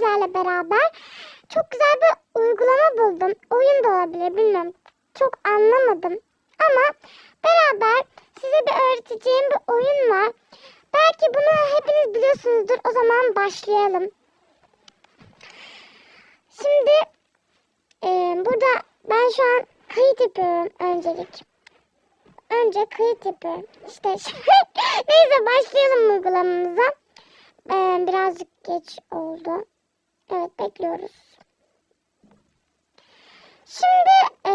sizlerle beraber. Çok güzel bir uygulama buldum. Oyun da olabilir bilmiyorum. Çok anlamadım. Ama beraber size bir öğreteceğim bir oyun var. Belki bunu hepiniz biliyorsunuzdur. O zaman başlayalım. Şimdi e, burada ben şu an kayıt yapıyorum öncelik. Önce kayıt yapıyorum. İşte neyse başlayalım uygulamamıza. E, birazcık geç oldu. Evet bekliyoruz. Şimdi e,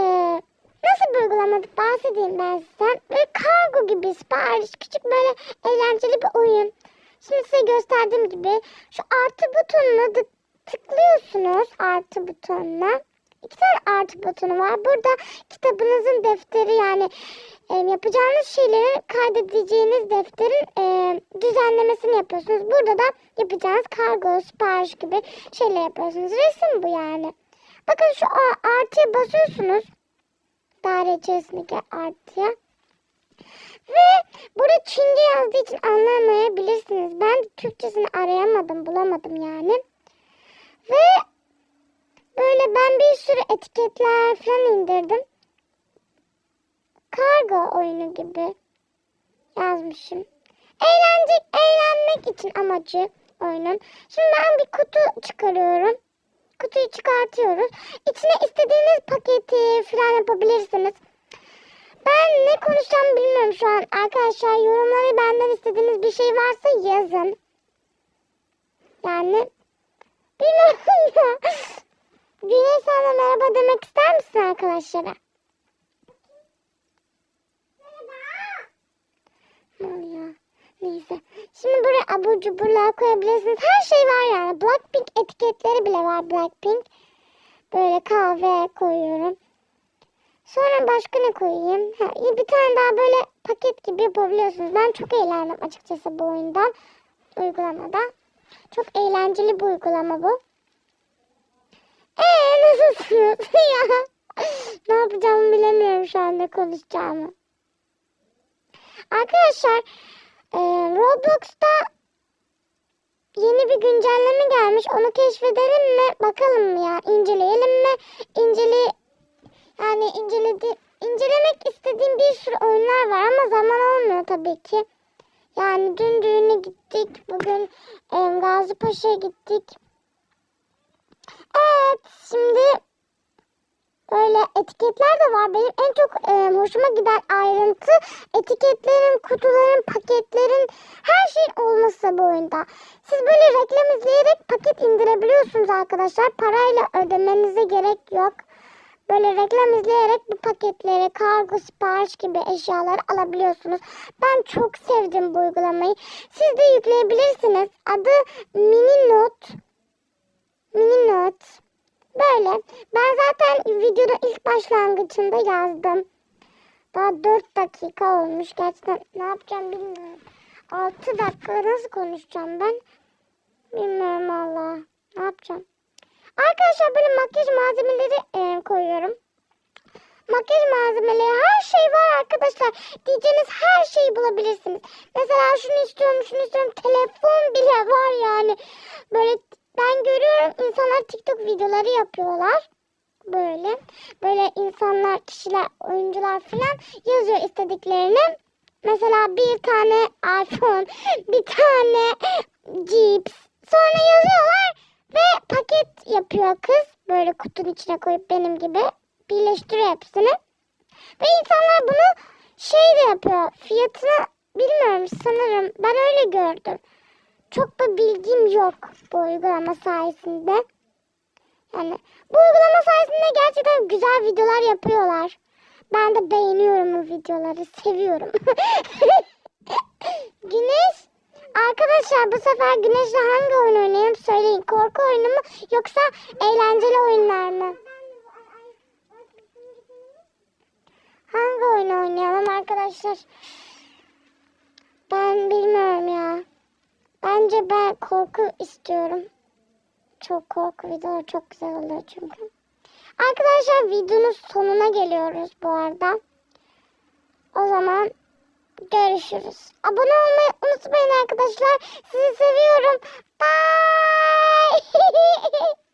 nasıl bir uygulama bahsedeyim ben size. Böyle kargo gibi sipariş küçük böyle eğlenceli bir oyun. Şimdi size gösterdiğim gibi şu artı butonuna tık- tıklıyorsunuz artı butonuna. İki tane artı butonu var. Burada kitabınızın defteri yani e, yapacağınız şeyleri kaydedeceğiniz defterin e, düzenlemesini yapıyorsunuz. Burada da yapacağınız kargo, sipariş gibi şeyler yapıyorsunuz. Resim bu yani. Bakın şu artıya basıyorsunuz. Daire içerisindeki artıya. Ve burada Çince yazdığı için anlamayabilirsiniz. Ben Türkçesini arayamadım, bulamadım yani. Ve böyle ben bir sürü etiketler falan indirdim. Kargo oyunu gibi yazmışım. Eğlencek, eğlenmek için amacı oyunun. Şimdi ben bir kutu çıkarıyorum. Kutuyu çıkartıyoruz. İçine istediğiniz paketi falan yapabilirsiniz. Ben ne konuşacağımı bilmiyorum şu an. Arkadaşlar yorumlara benden istediğiniz bir şey varsa yazın. Yani bilmiyorum sana merhaba demek ister misin arkadaşlara? Aman ya. Neyse. Şimdi buraya abur cuburlar koyabilirsiniz. Her şey var yani. Blackpink etiketleri bile var Blackpink. Böyle kahve koyuyorum. Sonra başka ne koyayım? Ha, bir tane daha böyle paket gibi yapabiliyorsunuz. Ben çok eğlendim açıkçası bu oyundan. Uygulamada. Çok eğlenceli bir uygulama bu. Eee nasılsınız ya? ne yapacağımı bilemiyorum şu anda konuşacağımı. Arkadaşlar e, Roblox'ta yeni bir güncelleme gelmiş. Onu keşfedelim mi? Bakalım mı ya? İnceleyelim mi? İncele yani inceledi incelemek istediğim bir sürü oyunlar var ama zaman olmuyor tabii ki. Yani dün düğüne gittik. Bugün e, Gazi Paşa'ya gittik. Evet şimdi Böyle etiketler de var. Benim en çok e, hoşuma giden ayrıntı etiketlerin, kutuların, paketlerin her şeyin olması bu oyunda. Siz böyle reklam izleyerek paket indirebiliyorsunuz arkadaşlar. Parayla ödemenize gerek yok. Böyle reklam izleyerek bu paketleri, kargo, sipariş gibi eşyaları alabiliyorsunuz. Ben çok sevdim bu uygulamayı. Siz de yükleyebilirsiniz. Adı Mini Note. Mini. Böyle. Ben zaten videonun ilk başlangıcında yazdım. Daha 4 dakika olmuş. Gerçekten ne yapacağım bilmiyorum. 6 dakika nasıl konuşacağım ben? Bilmiyorum Allah. Ne yapacağım? Arkadaşlar böyle makyaj malzemeleri e, koyuyorum. Makyaj malzemeleri her şey var arkadaşlar. Diyeceğiniz her şeyi bulabilirsiniz. Mesela şunu istiyorum, şunu istiyorum. Telefon bile var yani. Böyle ben görüyorum insanlar TikTok videoları yapıyorlar. Böyle. Böyle insanlar, kişiler, oyuncular falan yazıyor istediklerini. Mesela bir tane iPhone, bir tane cips. Sonra yazıyorlar ve paket yapıyor kız. Böyle kutunun içine koyup benim gibi birleştiriyor hepsini. Ve insanlar bunu şey de yapıyor. Fiyatını bilmiyorum sanırım. Ben öyle gördüm. Çok da bilgim yok bu uygulama sayesinde. Yani bu uygulama sayesinde gerçekten güzel videolar yapıyorlar. Ben de beğeniyorum bu videoları. Seviyorum. Güneş. Arkadaşlar bu sefer Güneş'le hangi oyun oynayalım söyleyin. Korku oyunu mu yoksa eğlenceli oyunlar mı? Hangi oyun oynayalım arkadaşlar? Ben bilmiyorum ya. Bence ben korku istiyorum. Çok korku videoları çok güzel oluyor çünkü. Arkadaşlar videonun sonuna geliyoruz bu arada. O zaman görüşürüz. Abone olmayı unutmayın arkadaşlar. Sizi seviyorum. Bye.